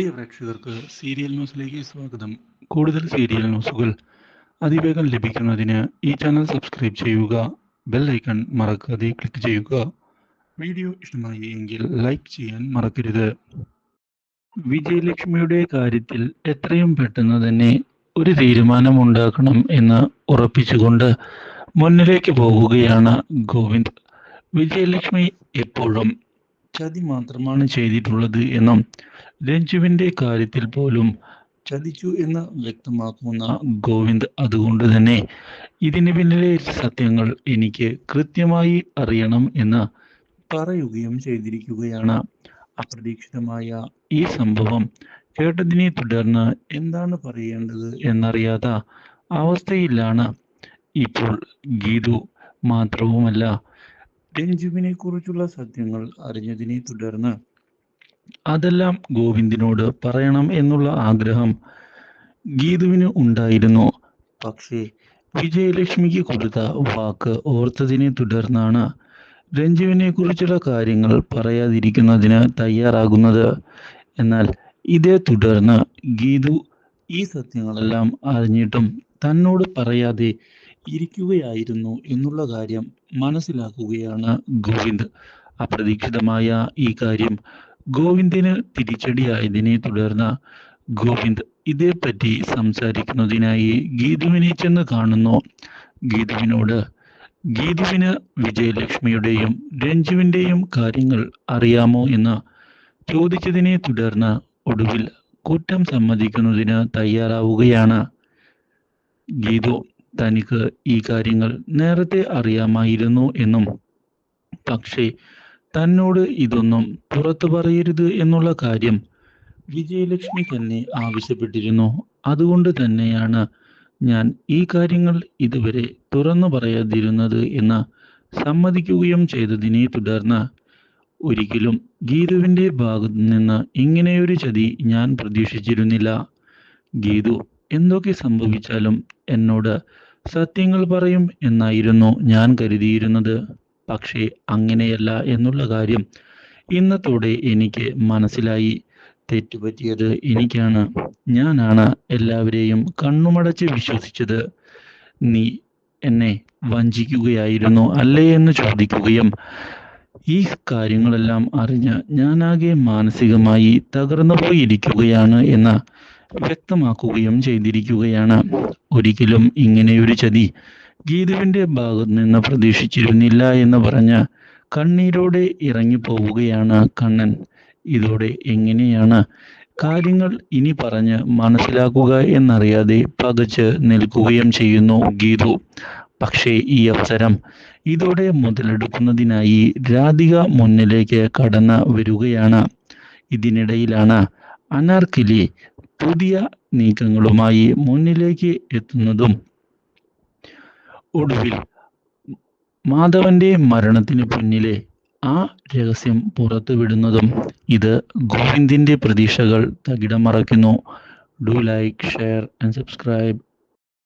പ്രിയ പ്രേക്ഷകർക്ക് സീരിയൽ ന്യൂസിലേക്ക് സ്വാഗതം. കൂടുതൽ സീരിയൽ ന്യൂസുകൾ അതിവേഗം ലഭിക്കുന്നതിന് ഈ ചാനൽ സബ്സ്ക്രൈബ് ചെയ്യുക ബെൽ ഐക്കൺ മറക്കാതെ ക്ലിക്ക് ചെയ്യുക. വീഡിയോ ഇഷ്ടമായി എങ്കിൽ ലൈക്ക് ചെയ്യാൻ മറക്കരുത്. വിജയലക്ഷ്മിയുടെ കാര്യത്തിൽ എത്രയും പെട്ടെന്ന് തന്നെ ഒരു തീരുമാനമുണ്ടാക്കണം എന്ന് ഉറപ്പിച്ചുകൊണ്ട് മുന്നിലേക്ക് പോകുകയാണ് ഗോവിന്ദ്. വിജയലക്ഷ്മി എപ്പോഴും ചതി മാത്രമാണ് ചെയ്തിട്ടുള്ളത് എന്നും രഞ്ജുവിന്റെ കാര്യത്തിൽ പോലും ചതിച്ചു എന്ന് വ്യക്തമാക്കുന്ന ഗോവിന്ദ് അതുകൊണ്ട് തന്നെ ഇതിന് പിന്നിലെ സത്യങ്ങൾ എനിക്ക് കൃത്യമായി അറിയണം എന്ന് പറയുകയും ചെയ്തിരിക്കുകയാണ്. അപ്രതീക്ഷിതമായ ഈ സംഭവം കേട്ടതിനെ തുടർന്ന് എന്താണ് പറയേണ്ടത് എന്നറിയാത്ത അവസ്ഥയിലാണ് ഇപ്പോൾ ഗീതു മാത്രവുമല്ല രഞ്ജുവിനെ കുറിച്ചുള്ള സത്യങ്ങൾ അറിഞ്ഞതിനെ തുടർന്ന് അതെല്ലാം ഗോവിന്ദിനോട് പറയണം എന്നുള്ള ആഗ്രഹം ഗീതുവിന് ഉണ്ടായിരുന്നു. പക്ഷേ വിജയലക്ഷ്മിക്ക് കൊടുത്ത വാക്ക് ഓർത്തതിനെ തുടർന്നാണ് രഞ്ജുവിനെ കുറിച്ചുള്ള കാര്യങ്ങൾ പറയാതിരിക്കുന്നതിന് തയ്യാറാകുന്നത്. എന്നാൽ ഇതേ തുടർന്ന് ഗീതു ഈ സത്യങ്ങളെല്ലാം അറിഞ്ഞിട്ടും തന്നോട് പറയാതെ ഇരിക്കുകയായിരുന്നു എന്നുള്ള കാര്യം മനസ്സിലാക്കുകയാണ് ഗോവിന്ദ്. അപ്രതീക്ഷിതമായ ഈ കാര്യം ഗോവിന്ദിന് തിരിച്ചടിയായതിനെ തുടർന്ന് ഗോവിന്ദ് ഇതേപ്പറ്റി സംസാരിക്കുന്നതിനായി ഗീതുവിനെ ചെന്ന് കാണുന്നു. ഗീതുവിനോട് ഗീതുവിന് വിജയലക്ഷ്മിയുടെയും രഞ്ജുവിന്റെയും കാര്യങ്ങൾ അറിയാമോ എന്ന് ചോദിച്ചതിനെ തുടർന്ന് ഒടുവിൽ കുറ്റം സമ്മതിക്കുന്നതിന് തയ്യാറാവുകയാണ് ഗീതു. തനിക്ക് ഈ കാര്യങ്ങൾ നേരത്തെ അറിയാമായിരുന്നു എന്നും. പക്ഷേ തന്നോട് ഇതൊന്നും പുറത്തു പറയരുത് എന്നുള്ള കാര്യം വിജയലക്ഷ്മി തന്നെ ആവശ്യപ്പെട്ടിരുന്നു. അതുകൊണ്ട് തന്നെയാണ് ഞാൻ ഈ കാര്യങ്ങൾ ഇതുവരെ തുറന്നു പറയാതിരുന്നത് എന്ന് സമ്മതിക്കുകയും ചെയ്തതിനെ തുടർന്ന് ഒരിക്കലും ഗീതുവിന്റെ ഭാഗത്തു നിന്ന് ഇങ്ങനെയൊരു ചതി ഞാൻ പ്രതീക്ഷിച്ചിരുന്നില്ല. ഗീതു എന്തൊക്കെ സംഭവിച്ചാലും എന്നോട് സത്യങ്ങൾ പറയും എന്നായിരുന്നു ഞാൻ കരുതിയിരുന്നത്. പക്ഷേ അങ്ങനെയല്ല എന്നുള്ള കാര്യം ഇന്നത്തോടെ എനിക്ക് മനസ്സിലായി. തെറ്റുപറ്റിയത് എനിക്കാണ്. ഞാനാണ് എല്ലാവരെയും കണ്ണുമടച്ച് വിശ്വസിച്ചത്. നീ എന്നെ വഞ്ചിക്കുകയായിരുന്നു അല്ലേ എന്ന് ചോദിക്കുകയും ഈ കാര്യങ്ങളെല്ലാം അറിഞ്ഞ് ഞാനാകെ മാനസികമായി തകർന്നു പോയിരിക്കുകയാണ് എന്ന് വ്യക്തമാക്കുകയും ചെയ്തിരിക്കുകയാണ്. ഒരിക്കലും ഇങ്ങനെയൊരു ചതി ഗീതുവിന്റെ ഭാഗത്ത് നിന്ന് പ്രതീക്ഷിച്ചിരുന്നില്ല എന്ന് പറഞ്ഞ് കണ്ണീരോടെ ഇറങ്ങിപ്പോവുകയാണ് കണ്ണൻ. ഇതോടെ എങ്ങനെയാണ് കാര്യങ്ങൾ ഇനി പറഞ്ഞ് മനസ്സിലാക്കുക എന്നറിയാതെ പകച്ച് നിൽക്കുകയും ചെയ്യുന്നു ഗീതു. പക്ഷേ ഈ അവസരം ഇതോടെ മുതലെടുക്കുന്നതിനായി രാധിക മുന്നിലേക്ക് കടന്നു വരികയാണ്. ഇതിനിടയിലാണ് അനാർക്കിലി പുതിയ നീക്കങ്ങളുമായി മുന്നിലേക്ക് എത്തുന്നതും. ഒടുവിൽ മാധവന്റെ മരണത്തിന് പിന്നിലെ ആ രഹസ്യം പുറത്തുവിടുന്നതും ഇത് ഗോവിന്ദിന്റെ പ്രതീക്ഷകൾ തകിടം മറയ്ക്കുന്നു do like share and subscribe.